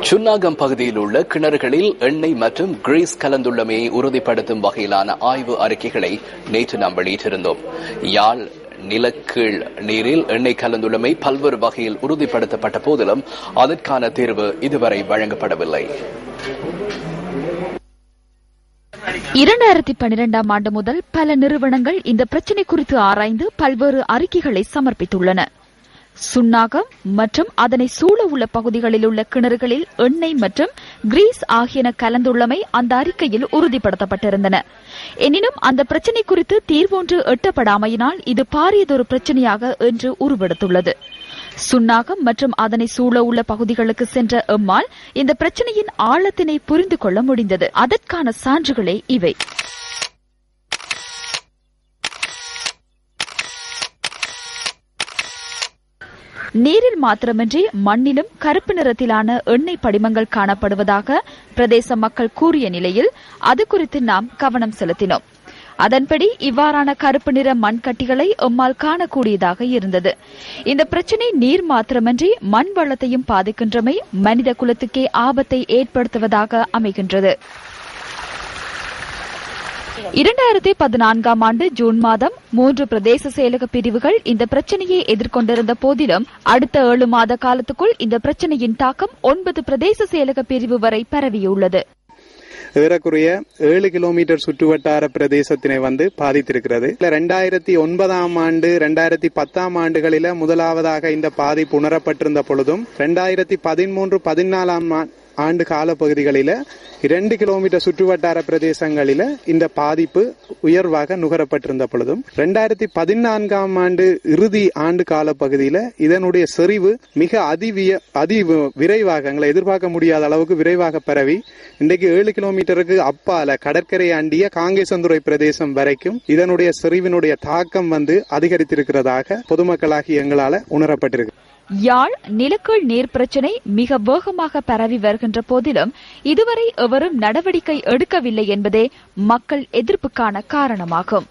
சுன்னாகம் பகுதியில் உள்ள கிணறுகளில் எண்ணெய் மற்றும் கிரீஸ் கலந்துள்ளமையை உறுதிப்படுத்தும் வகையிலான ஆய்வு அறிக்கைகளை நேற்று நாம் வெளியிட்டிருந்தோம். யாழ் நிலக்கீழ் நீரில் எண்ணெய் கலந்துள்ளமை பல்வேறு வகையில் உறுதிப்படுத்தப்பட்ட போதிலும் அதற்கான தீர்வு இதுவரை வழங்கப்படவில்லை. இரண்டாயிரத்தி பனிரெண்டாம் ஆண்டு முதல் பல நிறுவனங்கள் இந்த பிரச்சினை குறித்து ஆராய்ந்து பல்வேறு அறிக்கைகளை சமர்ப்பித்துள்ளன. சுண்ணாகம் மற்றும் அதனை சூழ உள்ள பகுதிகளில் உள்ள கிணறுகளில் எண்ணெய் மற்றும் கிரீஸ் ஆகியன கலந்துள்ளமை அந்த அறிக்கையில் உறுதிப்படுத்தப்பட்டிருந்தன. எனினும் அந்த பிரச்சினை குறித்து தீர்வொன்று எட்டப்படாமையினால் இது பாரியதொரு பிரச்சினையாக என்று உருவெடுத்துள்ளது. சுண்ணாகம் மற்றும் அதனை சூழ உள்ள பகுதிகளுக்கு சென்ற எம்மால் இந்த பிரச்சனையின் ஆழத்தினை புரிந்து கொள்ள முடிந்தது. அதற்கான சான்றுகளே இவை. நீரில் மாத்திரமின்றி மண்ணிலும் கருப்பு நிறத்திலான எண்ணெய் படிமங்கள் காணப்படுவதாக பிரதேச மக்கள் கூறிய நிலையில் அது குறித்து நாம் கவனம் செலுத்தினோம். அதன்படி இவ்வாறான கருப்பு நிற மண்கட்டிகளை எம்மால் காணக்கூடியதாக இருந்தது. இந்த பிரச்சினை நீர் மாத்திரமன்றி மண் வளத்தையும் பாதிக்கின்றமை மனித குலத்துக்கே ஆபத்தை ஏற்படுத்துவதாக அமைகின்றது. இரண்டாயிரத்தி பதினான்காம் ஆண்டு ஜூன் மாதம் மூன்று பிரதேச செயலக பிரிவுகள் இந்த பிரச்சனையை எதிர்கொண்டிருந்த போதிலும் அடுத்த ஏழு மாத காலத்துக்குள் இந்த பிரச்சனையின் தாக்கம் ஒன்பது பிரதேச செயலக பிரிவு வரை பரவியுள்ளது. ஏறக்குறைய ஏழு கிலோமீட்டர் சுற்றுவட்டார பிரதேசத்தினை வந்து பாதித்திருக்கிறது. ரெண்டாயிரத்தி ஒன்பதாம் ஆண்டு ரெண்டாயிரத்தி பத்தாம் ஆண்டுகளில முதலாவதாக இந்த பாதிப்பு உணரப்பட்டிருந்த பொழுதும் ரெண்டாயிரத்தி பதிமூன்று பதினாலாம் ஆண்டு கால பகுதிகளில் இரண்டு கிலோமீட்டர் சுற்றுவட்டார பிரதேசங்களில இந்த பாதிப்பு உயர்வாக நுகரப்பட்டிருந்த பொழுதும் ரெண்டாயிரத்தி பதினான்காம் ஆண்டு இறுதி ஆண்டு கால பகுதியில இதனுடைய செறிவு மிக அதிவிய அதி விரைவாக எங்களை எதிர்பார்க்க முடியாத அளவுக்கு விரைவாக பரவி இன்றைக்கு ஏழு கிலோமீட்டருக்கு அப்பால கடற்கரை ஆண்டிய காங்கேசந்துறை பிரதேசம் வரைக்கும் இதனுடைய செறிவினுடைய தாக்கம் வந்து அதிகரித்திருக்கிறதாக பொதுமக்களாகி எங்களால உணரப்பட்டிருக்கு. யாழ் நிலக்கீழ் நீர் பிரச்சினை மிக வேகமாக பரவி வருகின்ற போதிலும் இதுவரை எவரும் நடவடிக்கை எடுக்கவில்லை என்பதே மக்கள் எதிர்ப்புக்கான காரணமாகும்.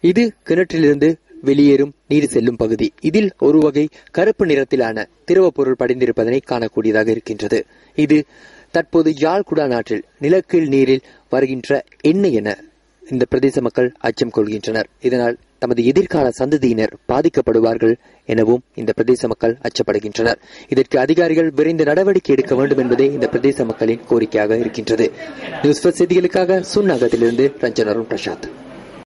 இது கிணற்றிலிருந்து வெளியேறும் நீர் செல்லும் பகுதி. இதில் ஒரு வகை கருப்பு நிறத்திலான திரவ பொருள் படிந்திருப்பதனை காணக்கூடியதாக இருக்கின்றது. இது தற்போது யாழ் குடாநாட்டில் நிலக்கீழ் நீரில் வருகின்ற எண்ணெய் என இந்த பிரதேச மக்கள் அச்சம் கொள்கின்றனர். இதனால் தமது எதிர்கால சந்ததியினர் பாதிக்கப்படுவார்கள் எனவும் இந்த பிரதேச மக்கள் அச்சப்படுகின்றனர். இதற்கு அதிகாரிகள் விரைந்து நடவடிக்கை எடுக்க வேண்டும் என்பதே இந்த பிரதேச மக்களின் கோரிக்கையாக இருக்கின்றது. நியூஸ் செய்திகளுக்காக சுன்னாகத்திலிருந்து ரஞ்சனரும் பிரசாத்.